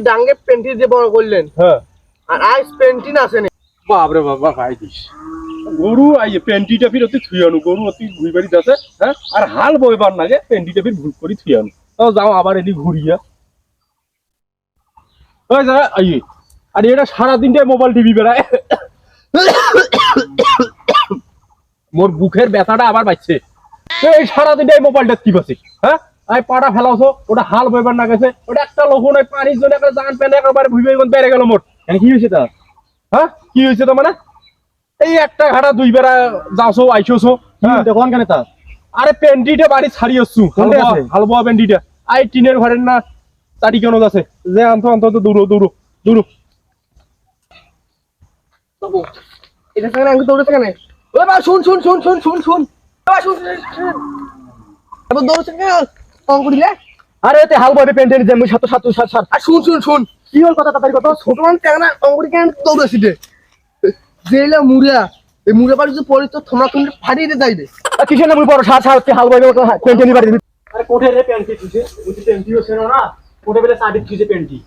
ডাঙ্গে panty যে বড় করলেন। হ্যাঁ। আর পেন্টিন আসেনি। বাপরে বাবা দিস। গরু আই পেন্টিটা ফির অতি গরু অতি ঘুরি বাড়ি যাচ্ছে হ্যাঁ? আর হাল বইবার নাগে পেন্টিটা ফির ভুল করি তাও যাও আবার ঘুরিয়া ওই যা আই আর এটা সারা দিনটাই মোবাইল টিভি বেড়ায়। মোর বুকের ব্যথাটা আবার বাজছে এই সারা দিনটাই মোবাইলটা টিপাছি হ্যাঁ? আই পাটা ফেলাছো ওটা হাল বইবার না গেছে। ওটা একটা লোক নয় পানির জন্য একটা জান পেনে একবারে ভুইবে বেড়ে গেল মোট। কেন কি হয়েছে তার? হ্যাঁ কি হয়েছে তো মানে? এই একটা ঘাটা দুই বেড়া যাওছো আইছোছো। হ্যাঁ। দেখুন কেন তার। আরে পেন্টিটা বাড়ি ছাড়ি আসছু? হালবোয়া পেন্টিটা আই টিনের ঘরের না চারি কেন আছে। যে আন্ত অন্তত দূর দূর দূর। এটা সেখানে আমি দৌড়েছে কেন? ওই বা শুন শুন শুন শুন শুন শুন। বাবা শুন শুন, শুন। এবার দৌড়েছে কেন? কম করিলে? আরে এতে হাল বইবে পেন্টেন যে মুই সাত সাত সাত সাত। আর শুন শুন শুন। কি হল কথা তাড়াতাড়ি কত? ছোট মানুষ কেন অঙ্গুরি কেন দৌড়েছি রে জেলা মুড়া এই মুড়া বাড়ি যদি পড়ি তো তোমরা তুমি ফাটিয়ে যাইবে। আর কিসের না মুই বড় সাত সাত হাল বইবে পেন্টেন বাড়ি আরে কোঠে রে পেন্টি তুইছে বুঝি পেন্টি হচ্ছে না কোঠে বেলে সাড়ে তুইছে পেন্টি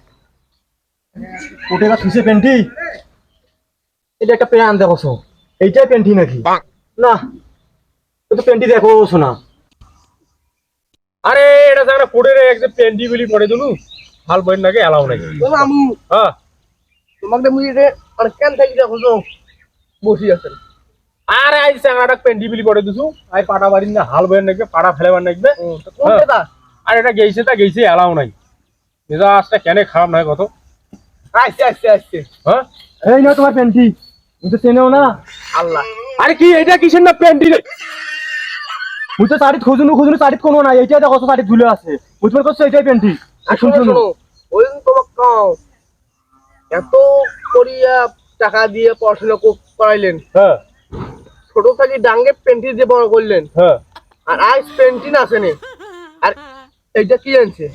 কোটে বা থুইছে পেন্টি এটা একটা প্যান দেখো এইটাই পেন্টি নাকি? না তো তো পেন্টি দেখো শোনা। আরে এটা জানা কোঠে রে একটা পেন্টি গুলি পড়ে দিলু হাল বইন নাকি এলাও নাকি ও মামু হ্যাঁ। তোমাকে মুড়ি রে আর কেন থাকি দেখো তো বসি আছেন। আরে আই চাঙাটা পেন্টি বিলি পড়ে দিছু। আই পাটা বাড়ি না হাল বইন নাকি পাটা ফেলেবার নাকি দাদা আর এটা গেইছে তা গেইছে এলাও নাই। নিজা আসটা কেন খারাপ নয় কত? আসছে আসছে আসছে হ্যাঁ? এই না তোমার পেন্টি মুই তো চেনেও না। আল্লাহ। আরে কি এটা কিসের না পেন্টি রে? মুই তো চারিত খুঁজুনু খুঁজুনু চারিত কোনো না এইটাই দেখো চারিত ঝুলে আছে। মুই তোমার কাছে এইটাই পেন্টি। আর শুন শুন ওই তোমাকে কাও এত করিয়া টাকা দিয়ে পড়াশোনা করাইলেন। হ্যাঁ। ছোট থেকে ডাঙ্গে পেন্টি যে বড় করলেন। হ্যাঁ। আর আইস পেন্টিন আসেনি। আর এইটা কি আনছে?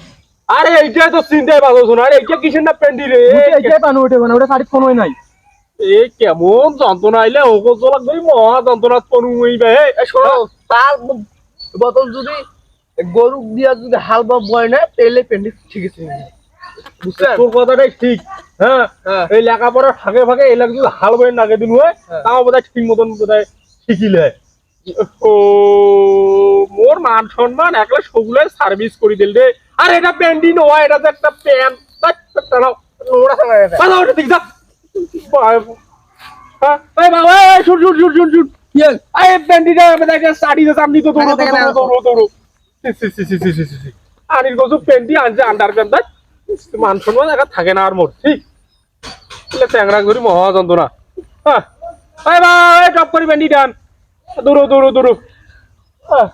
আরে এইটা তো চিন্তাই পাবো শোনা। আরে এইটা কিসের না পেন্টি রে? এইটাই পানু ওঠে মানে ওটা চারিত কোনোই নাই। এ কেমন যন্ত্রণা আইলে ওগো চলাক মহা যন্ত্রণা হইবে। এই শোনো। তার ব- বদল যদি গরু দিয়া যদি হাল বা বয় না তাহলে পেন্টি ঠিক আছে তোর কথাটাই ঠিক হ্যাঁ হ্যাঁ। এই লেখাপড়ার ফাঁকে ফাঁকে এই লাগে যদি হাল বই নাগে দিন হয় হ্যাঁ। তাও বোধহয় ঠিক মতন বোধহয় শিখিলে ও মোর মান সম্মান একলা সবগুলো সার্ভিস করে দিল রে আর এটা প্যান্টি নয় এটা তো একটা প্যান্ট নোংরা এটা। দিক যা হ্যাঁ বাবা শুন শুন শুন শুন শুন সি সি সি সি সি সি সি। আনির গজু প্যান্টি আনছে আন্ডার প্যান্ট মান সম্মান একা থাকে না আর মোর ঠিক ট্যাংরা করি মহা যন্ত্রণা। হ্যাঁ ভাই টপ করি প্যান্টি ডান দূর দূর দূর হ্যাঁ